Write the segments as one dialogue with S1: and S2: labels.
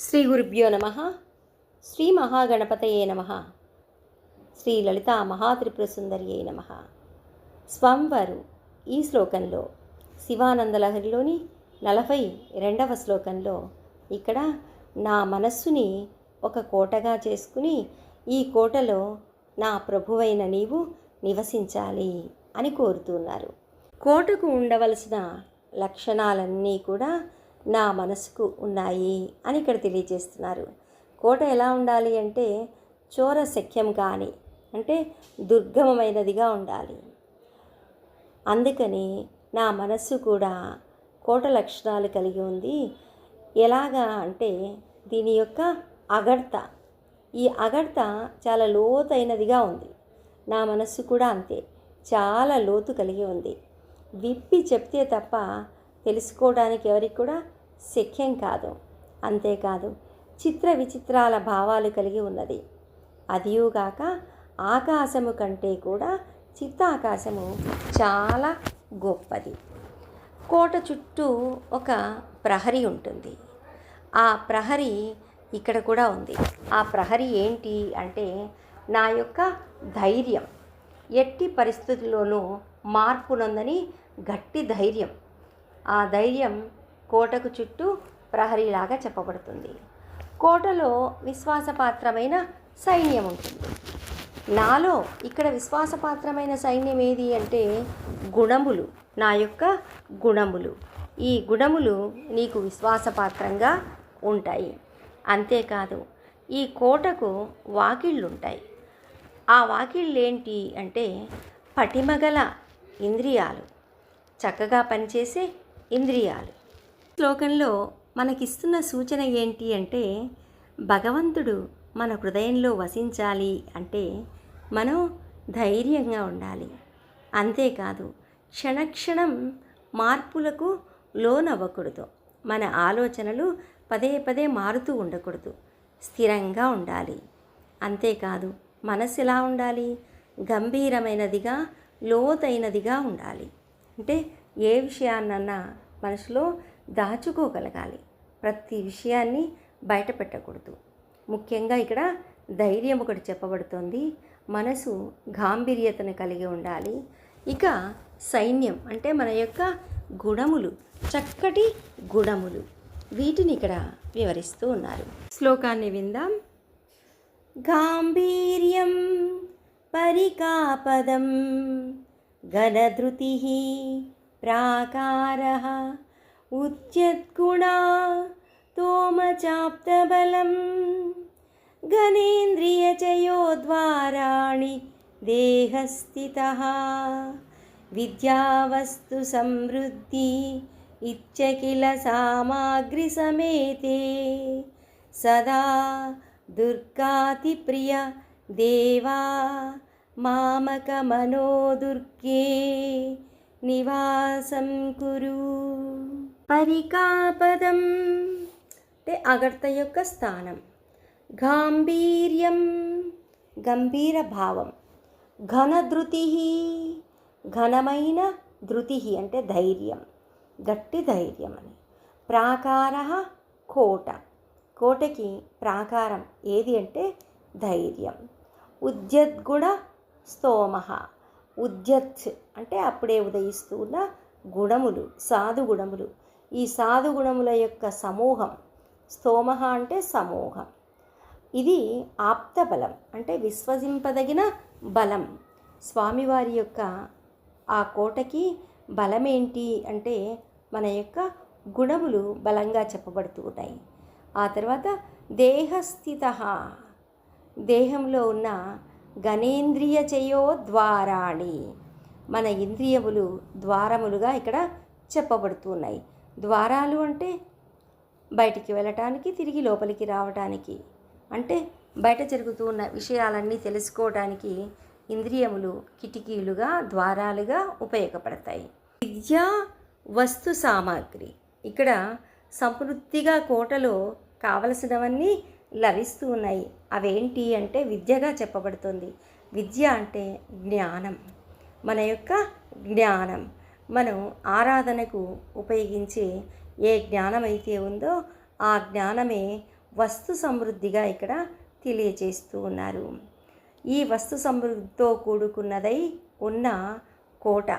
S1: శ్రీ గురుభ్యో నమ. శ్రీ మహాగణపతయే నమ. శ్రీ లలిత లలితా మహాత్రిపురసుందర్యే నమ. స్వామివారు ఈ శ్లోకంలో శివానందలహరిలోని నలభై రెండవ శ్లోకంలో ఇక్కడ నా మనస్సుని ఒక కోటగా చేసుకుని ఈ కోటలో నా ప్రభువైన నీవు నివసించాలి అని కోరుతున్నారు కోటకు ఉండవలసిన లక్షణాలన్నీ కూడా నా మనసుకు ఉన్నాయి అని ఇక్కడ తెలియజేస్తున్నారు. కోట ఎలా ఉండాలి అంటే చోర శక్యం కానీ అంటే దుర్గమమైనదిగా ఉండాలి. అందుకని నా మనస్సు కూడా కోట లక్షణాలు కలిగి ఉంది. ఎలాగా అంటే దీని యొక్క అగడ్త ఈ అగడ్త చాలా లోతైనదిగా ఉంది. నా మనస్సు కూడా అంతే. చాలా లోతు కలిగి ఉంది. విప్పి చెప్తే తప్ప తెలుసుకోవడానికి ఎవరికి కూడా శక్యం కాదు అంతేకాదు చిత్ర విచిత్రాల భావాలు కలిగి ఉన్నది. అదియుగాక ఆకాశము కంటే కూడా చిత్తాకాశము చాలా గొప్పది. కోట చుట్టూ ఒక ప్రహరీ ఉంటుంది. ఆ ప్రహరీ ఇక్కడ కూడా ఉంది. ఆ ప్రహరీ ఏంటి అంటే నా యొక్క ధైర్యం. ఎట్టి పరిస్థితుల్లోనూ మార్పునందని గట్టి ధైర్యం. ఆ ధైర్యం కోటకు చుట్టూ ప్రహరీలాగా చెప్పబడుతుంది. కోటలో విశ్వాసపాత్రమైన సైన్యం ఉంటుంది. నాలో ఇక్కడ విశ్వాసపాత్రమైన సైన్యం ఏది అంటే గుణములు. నా యొక్క గుణములు. ఈ గుణములు నీకు విశ్వాసపాత్రంగా ఉంటాయి. అంతేకాదు ఈ కోటకు వాకిళ్ళుంటాయి. ఆ వాకిళ్ళు ఏంటి అంటే పటిమగల ఇంద్రియాలు. చక్కగా పనిచేసే ఇంద్రియాలు. శ్లోకంలో మనకిస్తున్న సూచన ఏంటి అంటే భగవంతుడు మన హృదయంలో వసించాలి అంటే మనం ధైర్యంగా ఉండాలి. అంతేకాదు క్షణక్షణం మార్పులకు లోనవ్వకూడదు. మన ఆలోచనలు పదే పదే మారుతూ ఉండకూడదు. స్థిరంగా ఉండాలి. అంతేకాదు మనసు ఎలా ఉండాలి? గంభీరమైనదిగా లోతైనదిగా ఉండాలి. అంటే ఏ విషయాన్నన్నా మనసులో దాచుకోగలగాలి. ప్రతి విషయాన్ని బయట పెట్టకూడదు ముఖ్యంగా ఇక్కడ ధైర్యం ఒకటి చెప్పబడుతోంది. మనసు గాంభీర్యతను కలిగి ఉండాలి. ఇక సైన్యం అంటే మన యొక్క గుణములు చక్కటి గుణములు. వీటిని ఇక్కడ వివరిస్తూ ఉన్నారు. శ్లోకాన్ని విందాం. గాంభీర్యం పరికాపదం గణధృతి ప్రాకార ఉద్యద్గుణా తోమచాప్తబలం. గణేంద్రియచయోద్వారాణి దేహస్థిత. విద్యావస్తు సమృద్ధి ఇచ్చకిల సామాగ్రి సమేతే. సదా దుర్గాతిప్రియ దేవా మామక మనోదుర్గే నివాసం కురు. పరికాపదం. అంటే అగర్త యొక్క స్థానం. గాంభీర్యం గంభీర భావం. ఘనధృతి ఘనమైన ధృతి అంటే ధైర్యం. గట్టి ధైర్యం అని. ప్రాకార కోట. కోటకి ప్రాకారం ఏది అంటే ధైర్యం. ఉద్యద్గుణ స్తోమ. ఉద్యత్ అంటే అప్పుడే ఉదయిస్తూ ఉన్న గుణములు సాధు గుణములు ఈ సాధు గుణముల యొక్క సమూహం స్తోమ అంటే సమూహం. ఇది ఆప్త బలం అంటే విశ్వసింపదగిన బలం. స్వామివారి యొక్క ఆ కోటకి బలమేంటి అంటే మన యొక్క గుణములు బలంగా చెప్పబడుతూ ఉన్నాయి ఆ తర్వాత దేహస్థిత దేహంలో ఉన్న గణేంద్రియ చేయో ద్వారాణి మన ఇంద్రియములు ద్వారములుగా ఇక్కడ చెప్పబడుతున్నాయి ద్వారాలు అంటే బయటికి వెళ్ళటానికి తిరిగి లోపలికి రావటానికి అంటే బయట జరుగుతూ ఉన్న విషయాలన్నీ తెలుసుకోవటానికి ఇంద్రియములు కిటికీలుగా ద్వారాలుగా ఉపయోగపడతాయి. విద్యా వస్తు సామాగ్రి. ఇక్కడ సమృద్ధిగా కోటలో కావలసినవన్నీ లభిస్తూ ఉన్నాయి. అవేంటి అంటే విద్యగా చెప్పబడుతుంది. విద్య అంటే జ్ఞానం. మన యొక్క జ్ఞానం. మనం ఆరాధనకు ఉపయోగించే ఏ జ్ఞానమైతే ఉందో ఆ జ్ఞానమే వస్తు సమృద్ధిగా ఇక్కడ తెలియజేస్తూ ఉన్నారు. ఈ వస్తు సమృద్ధితో కూడుకున్నదై ఉన్న కోట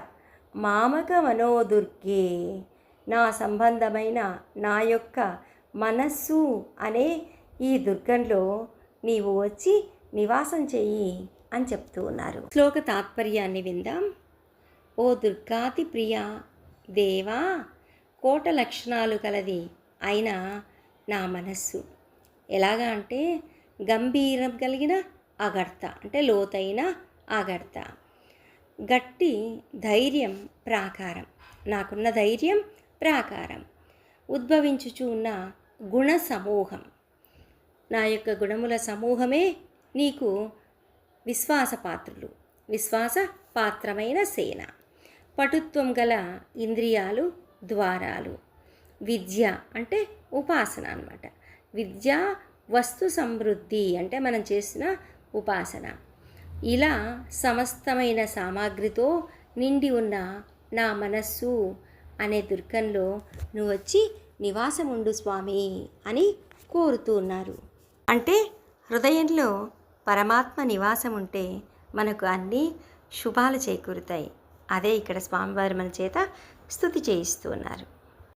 S1: మామక మనోదుర్గే నా సంబంధమైన నా యొక్క మనస్సు అనే ఈ దుర్గంలో నీవు వచ్చి నివాసం చెయ్యి అని చెప్తూ ఉన్నారు. శ్లోక తాత్పర్యాన్ని విందాం. ఓ దుర్గాతి ప్రియ దేవా కోట లక్షణాలు కలది అయిన నా మనస్సు. ఎలాగా అంటే గంభీరం కలిగిన అగర్త అంటే లోతైన అగర్త. గట్టి ధైర్యం ప్రాకారం నాకున్న ధైర్యం ప్రాకారం. ఉద్భవించుచు ఉన్న గుణ సమూహం. నా యొక్క గుణముల సమూహమే నీకు విశ్వాసపాత్రులు విశ్వాస పాత్రమైన సేన. పటుత్వం గల ఇంద్రియాలు ద్వారాలు. విద్య అంటే ఉపాసన అన్నమాట. విద్య వస్తు సమృద్ధి అంటే మనం చేసిన ఉపాసన. ఇలా సమస్తమైన సామాగ్రితో నిండి ఉన్న నా మనస్సు అనే దుర్గంలో నువ్వు వచ్చి నివాసం ఉండు స్వామి అని కోరుతూ ఉన్నారు. అంటే హృదయంలో పరమాత్మ నివాసం ఉంటే మనకు అన్ని శుభాలు చేకూరుతాయి. అదే ఇక్కడ స్వామివారి మన చేత స్థుతి చేయిస్తూ ఉన్నారు.